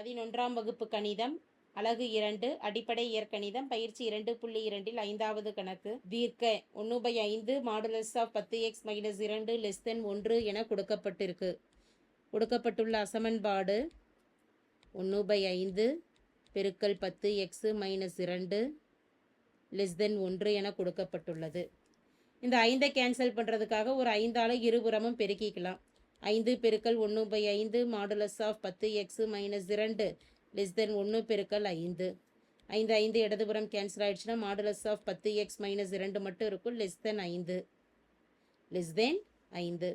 பதினொன்றாம் வகுப்பு கணிதம் அலகு இரண்டு அடிப்படை இயற்கணிதம் பயிற்சி இரண்டு புள்ளி இரண்டில் ஐந்தாவது கணக்கு. தீர்க்க ஒன்று பை ஐந்து மாடுலஸ் ஆஃப் பத்து எக்ஸ் மைனஸ் இரண்டு லெஸ் தென் ஒன்று என கொடுக்கப்பட்டிருக்கு. கொடுக்கப்பட்டுள்ள அசமன்பாடு ஒன்று பை ஐந்து பெருக்கல் பத்து எக்ஸு மைனஸ் இரண்டு லெஸ் தென் ஒன்று என கொடுக்கப்பட்டுள்ளது. இந்த ஐந்தை கேன்சல் பண்ணுறதுக்காக ஒரு ஐந்தால் இருபுறமும் பெருக்கிக்கலாம். ஐந்து பெருக்கல் ஒன்று பை ஐந்து மாடுலஸ் ஆஃப் பத்து எக்ஸ் மைனஸ் இரண்டு லெஸ் தென் ஒன்று பெருக்கல் ஐந்து. ஐந்து ஐந்து இடதுபுறம் கேன்சல் ஆயிடுச்சுன்னா மாடுலஸ் ஆஃப் பத்து எக்ஸ் மைனஸ் இரண்டு மட்டும் இருக்கும் லெஸ் தென் ஐந்து. லெஸ் தென் ஐந்து.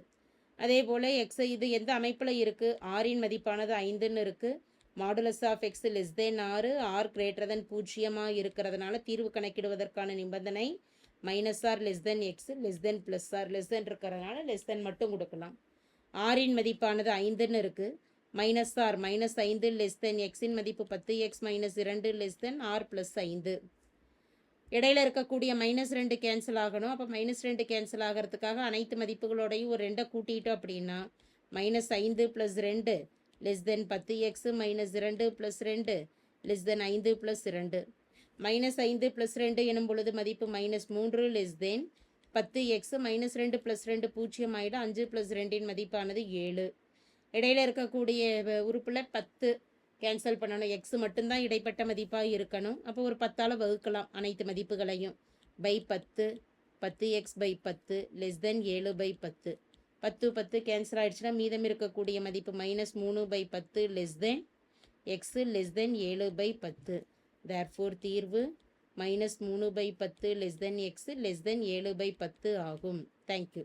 அதே போல் எக்ஸ் இது எந்த அமைப்பில் இருக்குது ஆறின் மதிப்பானது ஐந்துன்னு இருக்குது modulus of x less than ஆறு ஆர் கிரேட்டர் தென் பூஜ்ஜியமாக இருக்கிறதுனால தீர்வு கணக்கிடுவதற்கான நிபந்தனை minus r less than x less than plus r less than இருக்கிறதுனால லெஸ் தென் மட்டும் கொடுக்கலாம். ஆறின் மதிப்பானது ஐந்துன்னு இருக்குது மைனஸ் ஆர் மைனஸ் ஐந்து லெஸ் தென் எக்ஸின் மதிப்பு பத்து எக்ஸ் மைனஸ் இரண்டு லெஸ் தென் ஆர் ப்ளஸ் ஐந்து. இடையில இருக்கக்கூடிய மைனஸ் ரெண்டு கேன்சல் ஆகணும். அப்போ மைனஸ் ரெண்டு கேன்சல் ஆகிறதுக்காக அனைத்து மதிப்புகளோடையும் ஒரு ரெண்டை கூட்டிட்டோம் அப்படின்னா மைனஸ் ஐந்து ப்ளஸ் ரெண்டு லெஸ் தென் பத்து எக்ஸு மைனஸ் இரண்டு ப்ளஸ் ரெண்டு லெஸ் தென் ஐந்து ப்ளஸ் இரண்டு. மைனஸ் ஐந்து ப்ளஸ் ரெண்டு எனும் பொழுது மதிப்பு மைனஸ் மூன்று லெஸ் தென் பத்து எக்ஸு மைனஸ் ரெண்டு ப்ளஸ் ரெண்டு பூஜ்ஜியம் ஆகிடும் அஞ்சு ப்ளஸ் ரெண்டின் மதிப்பானது ஏழு. இடையில இருக்கக்கூடிய உறுப்பில் பத்து கேன்சல் பண்ணணும். எக்ஸ் மட்டும்தான் இடைப்பட்ட மதிப்பாக இருக்கணும். அப்போ ஒரு பத்தால் வகுக்கலாம் அனைத்து மதிப்புகளையும். பை பத்து பத்து எக்ஸ் பை பத்து லெஸ் தென் ஏழு பை பத்து. பத்து பத்து கேன்சல் ஆகிடுச்சுன்னா மீதம் இருக்கக்கூடிய மதிப்பு மைனஸ் மூணு பை பத்து less than x less than ஏழு பை பத்து. தேர்ஃபோர் தீர்வு மைனஸ் மூணு பை பத்து less than x less than ஏழு பை பத்து ஆகும். தேங்க்யூ